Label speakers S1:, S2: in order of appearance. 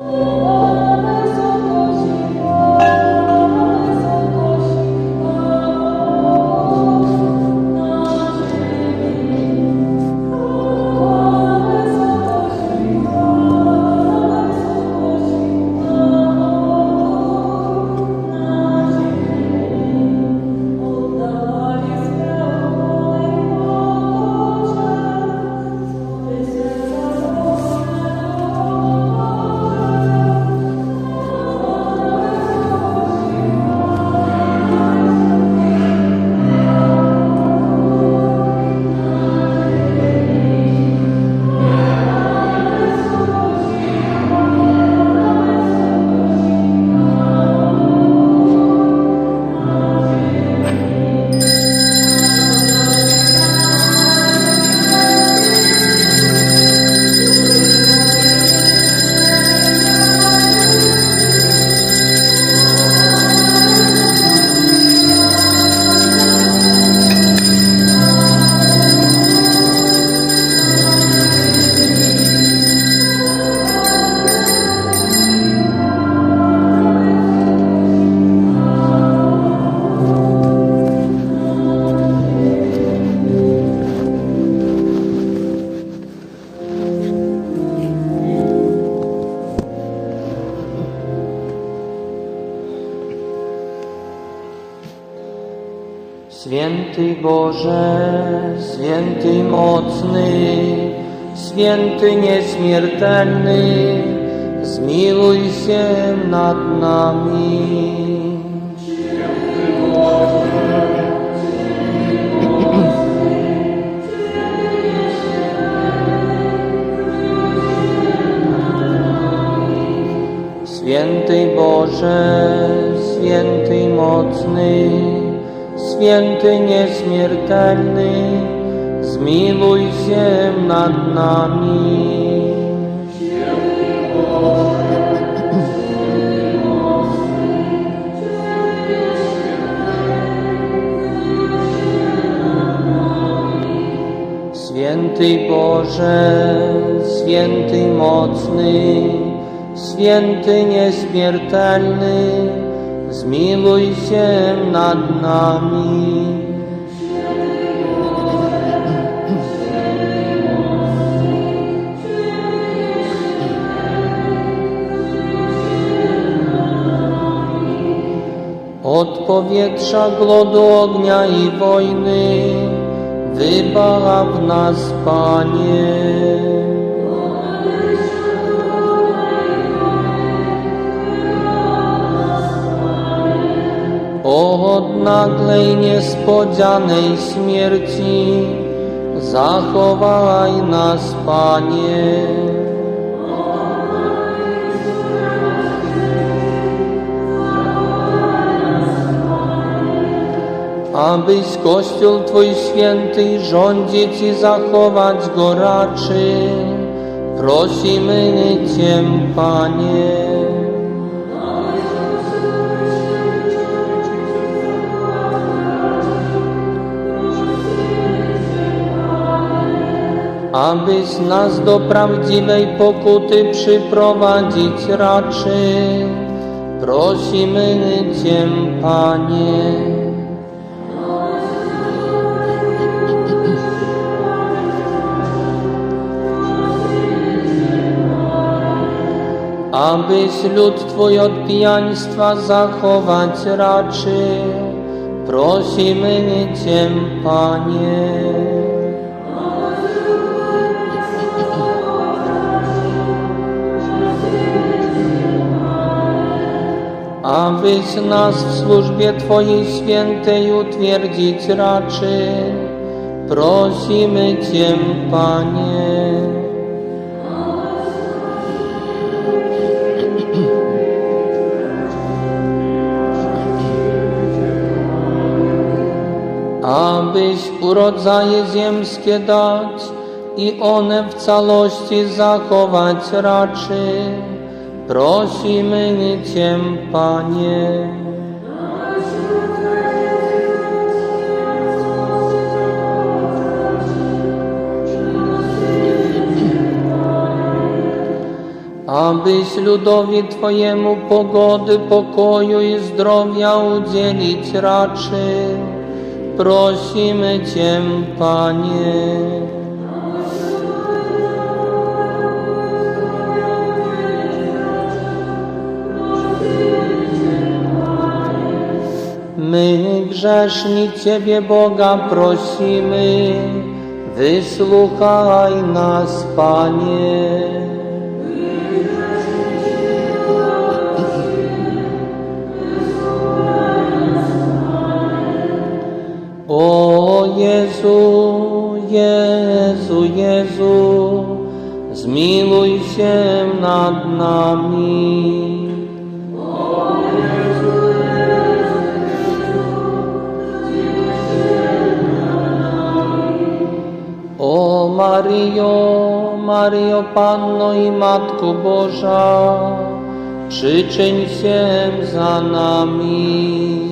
S1: Música Święty Boże, święty mocny, święty nieśmiertelny, zmiłuj się nad nami. Święty Boże, święty mocny, święty nieśmiertelny, zmiłuj się nad nami. Święty Boże, święty mocny, święty nieśmiertelny, zmiłuj się nad nami. Od powietrza, głodu, ognia i wojny, wybaw nas, Panie. Od naglej, niespodzianej śmierci, zachowaj nas, Panie. Abyś Kościół Twój święty rządzić i zachować go raczy, prosimy Cię, Panie. Abyś nas do prawdziwej pokuty przyprowadzić raczy. Prosimy Cię, Panie. Abyś lud Twój od pijaństwa zachować raczy. Prosimy Cię, Panie. Abyś nas w służbie Twojej świętej utwierdzić raczy. Prosimy Cię, Panie. Abyś urodzaje ziemskie dać i one w całości zachować raczy. Prosimy Cię, Panie. abyś ludowi Twojemu pogody, pokoju i zdrowia udzielić raczył. Prosimy Cię, Panie. Grzeszni Ciebie Boga prosimy, wysłuchaj nas, Panie. O Jezu, Jezu, Jezu, zmiłuj się nad nami. Panno i Matko Boża, przyczyń się za nami.